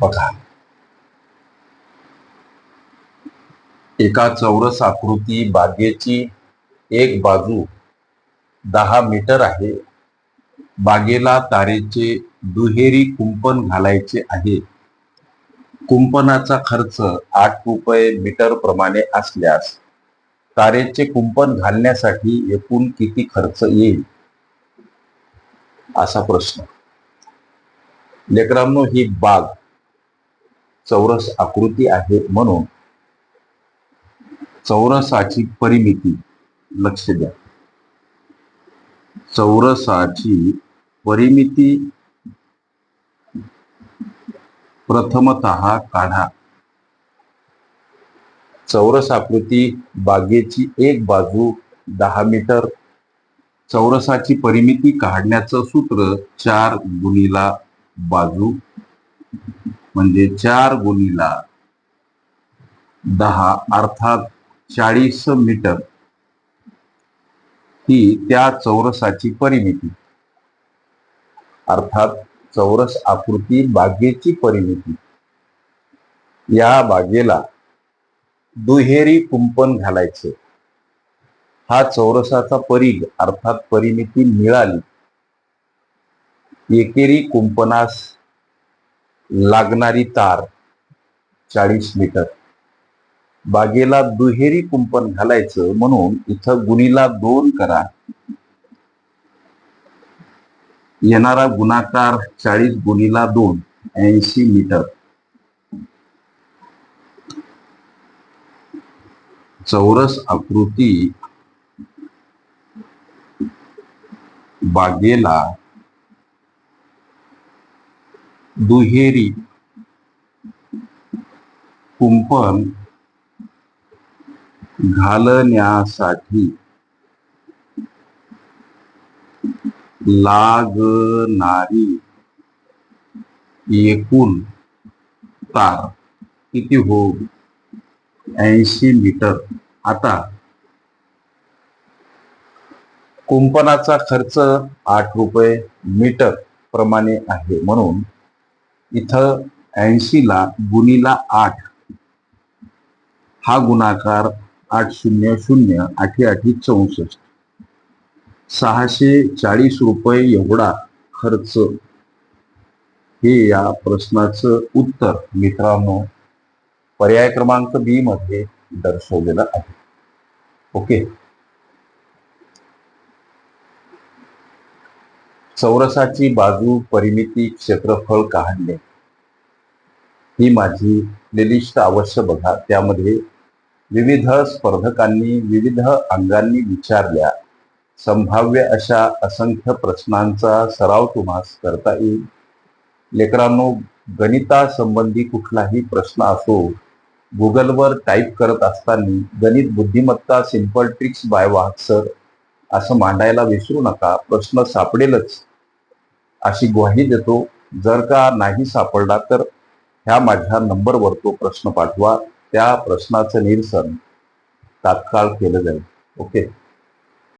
बघा. एका चौरस आकृती बागेची एक बाजू दहा मीटर आहे. बागेला तारेचे दुहेरी कुंपण घालायचे आहे. कुंपणाचा खर्च आठ रुपये मीटर प्रमाणे असल्यास तारेचे कुंपण घालण्यासाठी एकूण किती खर्च येईल? असा प्रश्न. लेकरांनो ही बाग चौरस आकृती आहे म्हणून चौरसाची परिमिती लक्ष द्या. चौरसाची परिमिती प्रथमत काढा. चौरस आकृती बागेची एक बाजू दहा मीटर. चौरसाची परिमिती काढण्याचं सूत्र चार गुणीला बाजू म्हणजे चार गुणीला दहा अर्थात चाळीस मीटर. ही त्या चौरसाची परिमिती. अर्थात चौरस आकृती बागेची परिमिती. या बागेला दुहेरी कुंपण घालायचे. हा चौरसाचा परीघ अर्थात परिमिती मिळाली. एकेरी कुंपणास लागणारी तार चाळीस मीटर. बागेला दुहेरी कुंपण घालायचं म्हणून इथं गुणीला दोन करा. येणारा गुणाकार चाळीस गुणीला दोन ऐंशी मीटर. चौरस आकृती बागेला दुहेरी कुंपण घालण्यासाठी लागणारी एकूण तार किती हो ऐंशी मीटर. आता कुंपणाचा खर्च आठ रुपये मीटर प्रमाणे आहे म्हणून इथं ऐंशी ला गुणीला आठ. हा गुणाकार आठ शून्य शून्य आठी आठी चौसष्ट. सहाशे चाळीस रुपये एवढा खर्च. हे या प्रश्नाचं उत्तर मित्रांनो पर्याय क्रमांक बी मध्ये दर्शवलेलं आहे. ओके? चौरसाची बाजू परिमिती क्षेत्रफळ काढणे. ही माझी प्लेलिस्ट अवश्य बघा. त्यामध्ये विविध स्पर्धकांनी विविध अंगांनी विचारल्या. संभाव्य अशा असंख्य प्रश्नांचा सराव तुम्हास करता येईल. लेकरांनो गणितासंबंधी कुठलाही प्रश्न असो गुगलवर टाईप करत असताना गणित बुद्धिमत्ता सिंपल ट्रिक्स बाय वाहक सर असं मांडायला विसरू नका. प्रश्न सापडेलच. अशी ग्वाही देतो. जर का नाही सापडला तर ह्या माझ्या नंबरवर तो प्रश्न पाठवा. त्या प्रश्नाचं निरसन तात्काळ केलं जाईल. ओके?